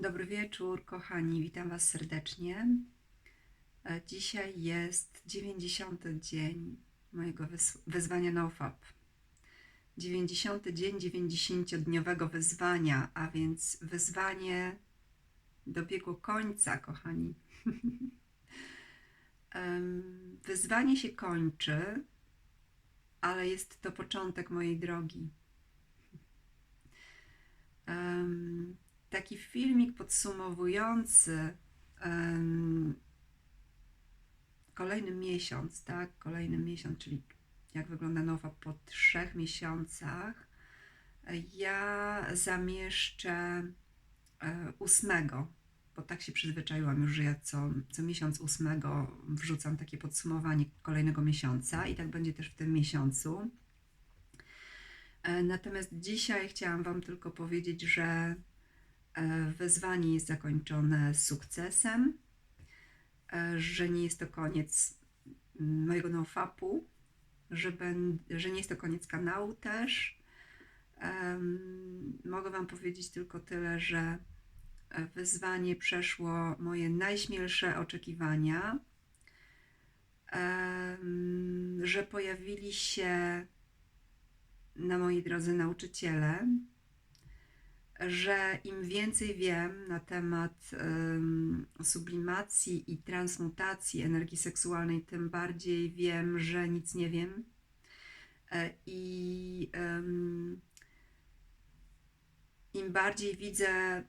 Dobry wieczór, kochani. Witam Was serdecznie. E, Dzisiaj jest 90. dzień mojego wyzwania NoFap. 90. dzień 90-dniowego wyzwania, a więc wyzwanie dobiegło końca, kochani. Wyzwanie się kończy, ale jest to początek mojej drogi. Taki filmik podsumowujący em, kolejny miesiąc, tak? Kolejny miesiąc, czyli jak wygląda nowa po trzech miesiącach. Ja zamieszczę e, ósmego, bo tak się przyzwyczaiłam już, że ja co, co miesiąc ósmego wrzucam takie podsumowanie kolejnego miesiąca i tak będzie też w tym miesiącu. E, Natomiast dzisiaj chciałam Wam tylko powiedzieć, że e, wyzwanie jest zakończone sukcesem, e, że nie jest to koniec mojego nofapu, że, że nie jest to koniec kanału też. Mogę Wam powiedzieć tylko tyle, że e, wyzwanie przeszło moje najśmielsze oczekiwania, że pojawili się na mojej drodze nauczyciele, że im więcej wiem na temat em, sublimacji i transmutacji energii seksualnej, tym bardziej wiem, że nic nie wiem. E, I em, im bardziej widzę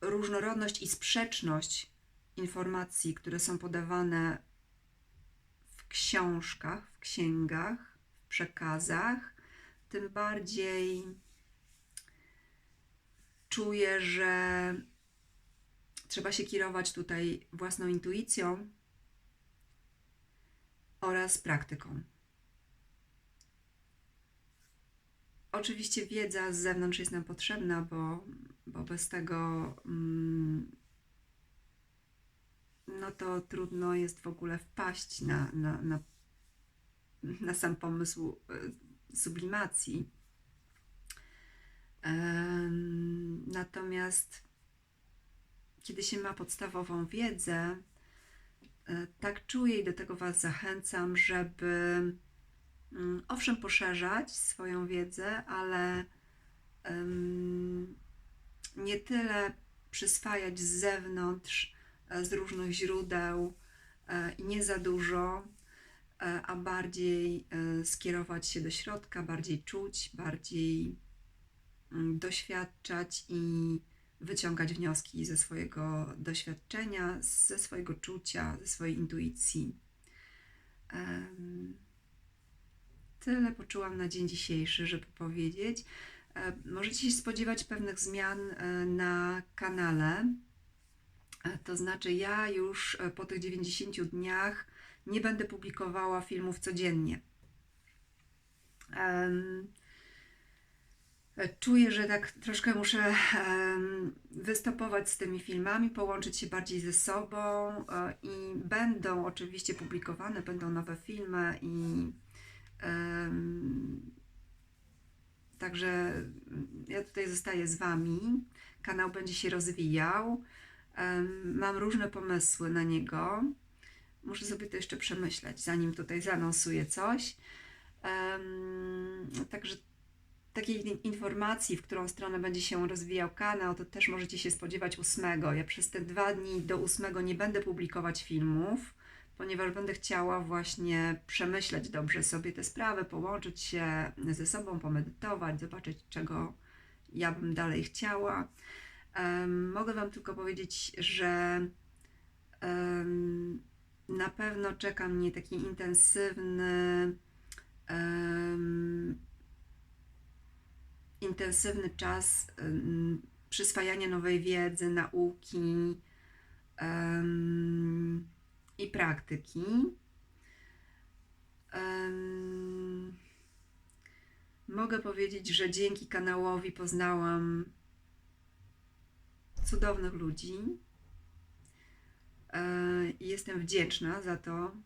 różnorodność i sprzeczność informacji, które są podawane w książkach, w księgach, w przekazach, tym bardziej czuję, że trzeba się kierować tutaj własną intuicją oraz praktyką. Oczywiście wiedza z zewnątrz jest nam potrzebna, bo, bo bez tego mm, no to trudno jest w ogóle wpaść na, na, na, na sam pomysł y, sublimacji. Natomiast kiedy się ma podstawową wiedzę, e, tak czuję i do tego Was zachęcam, żeby mm, owszem poszerzać swoją wiedzę, ale nie tyle przyswajać z zewnątrz, e, z różnych źródeł e, nie za dużo, a bardziej skierować się do środka, bardziej czuć, bardziej mm, doświadczać i wyciągać wnioski ze swojego doświadczenia, ze swojego czucia, ze swojej intuicji. Tyle poczułam na dzień dzisiejszy, żeby powiedzieć. Możecie się spodziewać pewnych zmian e, na kanale. E, To znaczy, ja już e, po tych 90 dniach nie będę publikowała filmów codziennie. Czuję, że tak troszkę muszę wystopować z tymi filmami, połączyć się bardziej ze sobą e, i będą oczywiście publikowane, będą nowe filmy i także ja tutaj zostaję z Wami. Kanał będzie się rozwijał. Mam różne pomysły na niego. Muszę sobie to jeszcze przemyśleć, zanim tutaj zaanonsuję coś. Także takiej in- informacji, w którą stronę będzie się rozwijał kanał, to też możecie się spodziewać ósmego. Ja przez te dwa dni do ósmego nie będę publikować filmów, ponieważ będę chciała właśnie przemyśleć dobrze sobie te sprawy, połączyć się ze sobą, pomedytować, zobaczyć, czego ja bym dalej chciała. Mogę Wam tylko powiedzieć, że na pewno czeka mnie taki intensywny, intensywny czas przyswajania nowej wiedzy, nauki i praktyki. Mogę powiedzieć, że dzięki kanałowi poznałam cudownych ludzi. E, Jestem wdzięczna za to,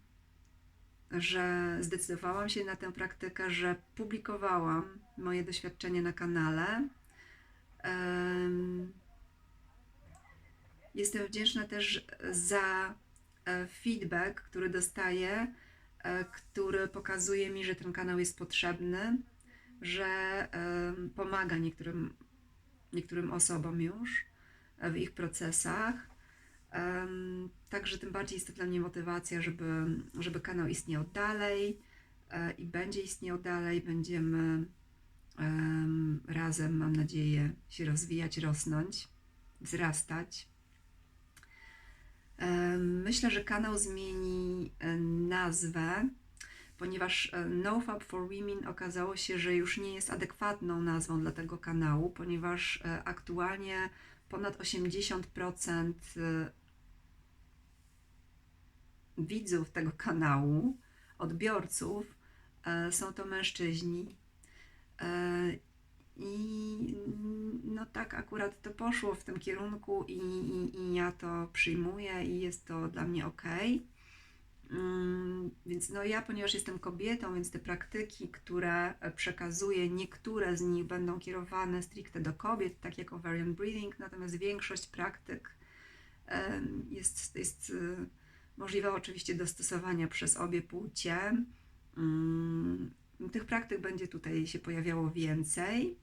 że zdecydowałam się na tę praktykę, że publikowałam moje doświadczenie na kanale, Em, Jestem wdzięczna też za e, feedback, który dostaję, e, który pokazuje mi, że ten kanał jest potrzebny, że pomaga niektórym, niektórym osobom już e, w ich procesach. Także tym bardziej jest to dla mnie motywacja, żeby, żeby kanał istniał dalej e, i będzie istniał dalej. Będziemy em, razem, mam nadzieję, się rozwijać, rosnąć, wzrastać. Myślę, że kanał zmieni e, nazwę, ponieważ e, NoFap for Women okazało się, że już nie jest adekwatną nazwą dla tego kanału, ponieważ aktualnie ponad 80% e, widzów tego kanału, odbiorców, e, są to mężczyźni. E, I no tak akurat to poszło w tym kierunku i, i, i ja to przyjmuję i jest to dla mnie ok. Mm, Więc no ja, ponieważ jestem kobietą, więc te praktyki, które przekazuję, niektóre z nich będą kierowane stricte do kobiet, tak jak ovarian breathing, natomiast większość praktyk jest, jest możliwa oczywiście do stosowania przez obie płcie. Mm, Tych praktyk będzie tutaj się pojawiało więcej.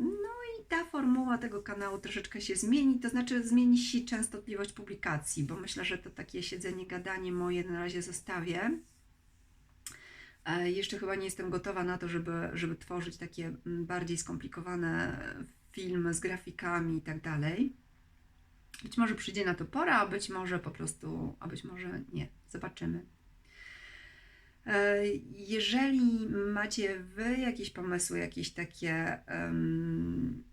No i ta formuła tego kanału troszeczkę się zmieni, to znaczy zmieni się częstotliwość publikacji, bo myślę, że to takie siedzenie, gadanie moje na razie zostawię. E, Jeszcze chyba nie jestem gotowa na to, żeby, żeby tworzyć takie mm, bardziej skomplikowane filmy z grafikami i tak dalej. Być może przyjdzie na to pora, a być może po prostu, a być może nie. Zobaczymy. E, Jeżeli macie Wy jakieś pomysły, jakieś takie em,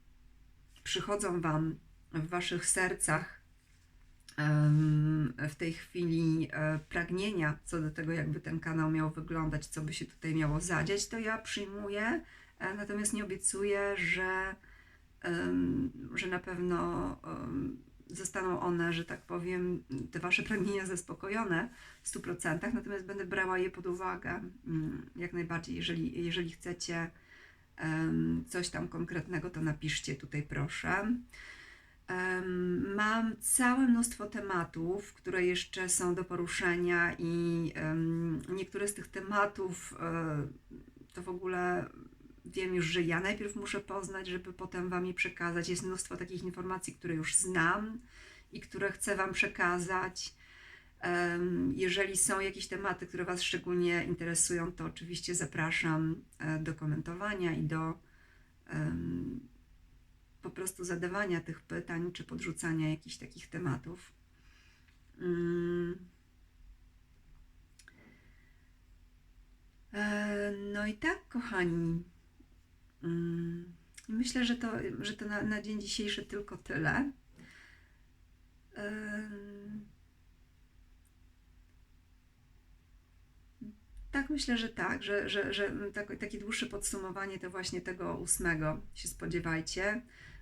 przychodzą Wam w Waszych sercach em, w tej chwili e, pragnienia co do tego, jakby ten kanał miał wyglądać, co by się tutaj miało zadziać, to ja przyjmuję, e, natomiast nie obiecuję, że, em, że na pewno em, zostaną one, że tak powiem, te Wasze pragnienia zaspokojone w 100%, natomiast będę brała je pod uwagę mm, jak najbardziej. Jeżeli, jeżeli chcecie coś tam konkretnego, to napiszcie tutaj proszę. Mam całe mnóstwo tematów, które jeszcze są do poruszenia, i niektóre z tych tematów e, to w ogóle wiem już, że ja najpierw muszę poznać, żeby potem Wam je przekazać. Jest mnóstwo takich informacji, które już znam i które chcę Wam przekazać. Jeżeli są jakieś tematy, które Was szczególnie interesują, to oczywiście zapraszam e, do komentowania i do po prostu zadawania tych pytań, czy podrzucania jakichś takich tematów. Mm. E, No i tak, kochani. Myślę, że to, że to na, na dzień dzisiejszy tylko tyle. Tak, myślę, że tak, że, że, że tak, takie dłuższe podsumowanie to właśnie tego ósmego się spodziewajcie,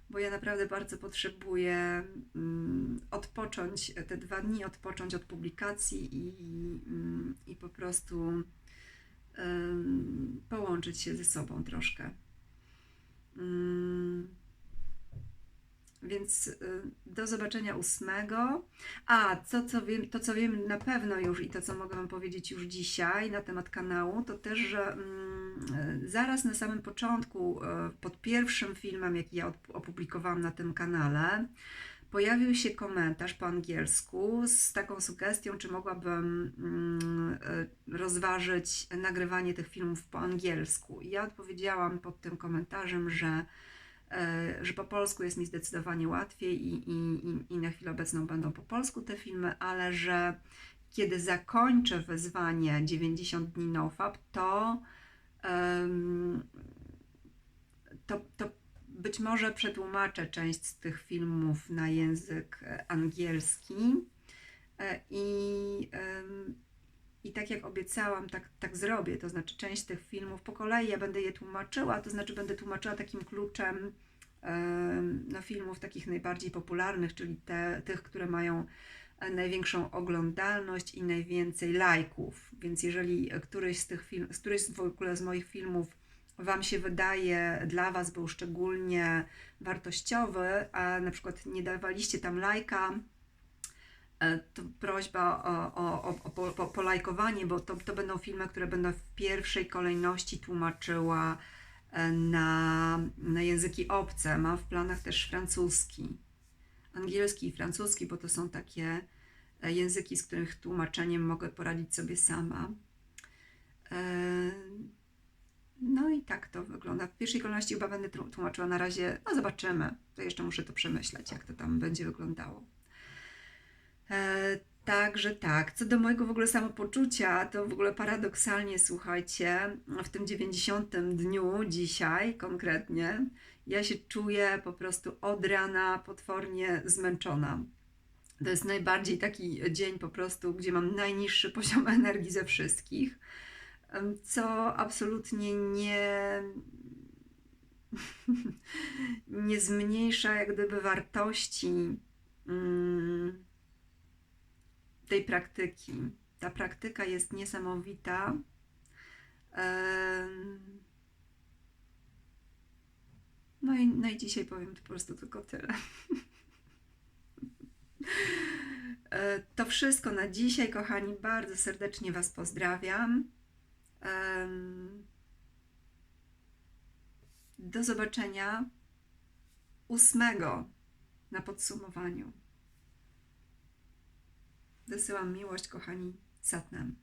bo ja naprawdę bardzo potrzebuję odpocząć, te dwa dni odpocząć od publikacji i, i po prostu połączyć się ze sobą troszkę. Mm, Więc y, do zobaczenia ósmego. A, co, co wiem, to co wiem na pewno już i to co mogę Wam powiedzieć już dzisiaj na temat kanału, to też, że mm, y, zaraz na samym początku, y, pod pierwszym filmem, jaki ja op- opublikowałam na tym kanale, pojawił się komentarz po angielsku z taką sugestią, czy mogłabym mm, y, rozważyć nagrywanie tych filmów po angielsku. I ja odpowiedziałam pod tym komentarzem, że e, że po polsku jest mi zdecydowanie łatwiej i, i, i- na chwilę obecną będą po polsku te filmy, ale że kiedy zakończę wyzwanie 90 dni NoFap, to, to, to być może przetłumaczę część z tych filmów na język e, angielski e, i, i tak jak obiecałam, tak, tak zrobię. To znaczy, część tych filmów po kolei ja będę je tłumaczyła, to znaczy będę tłumaczyła takim kluczem em, no, filmów takich najbardziej popularnych, czyli te, tych, które mają e, największą oglądalność i najwięcej lajków. Więc jeżeli któryś z tych film, któryś w ogóle z moich filmów Wam się wydaje, dla Was był szczególnie wartościowy, a na przykład nie dawaliście tam lajka, e, to prośba o, o, o, o po- po- polajkowanie, bo to, to będą filmy, które będę w pierwszej kolejności tłumaczyła e, na, na języki obce. Mam w planach też francuski, angielski i francuski, bo to są takie e, języki, z których tłumaczeniem mogę poradzić sobie sama. No i tak to wygląda. W pierwszej kolejności chyba będę tłu- tłumaczyła na razie, no zobaczymy. To jeszcze muszę to przemyśleć, jak to tam będzie wyglądało. E, Także tak, co do mojego w ogóle samopoczucia, to w ogóle paradoksalnie, słuchajcie, w tym 90 dniu dzisiaj konkretnie, ja się czuję po prostu od rana potwornie zmęczona. To jest najbardziej taki dzień po prostu, gdzie mam najniższy poziom energii ze wszystkich, co absolutnie nie, nie zmniejsza jak gdyby wartości mm, tej praktyki. Ta praktyka jest niesamowita. No i, no i dzisiaj powiem po prostu tylko tyle. E, To wszystko na dzisiaj, kochani. Bardzo serdecznie Was pozdrawiam. Do zobaczenia ósmego na podsumowaniu. Wysyłam miłość, kochani, Satnam.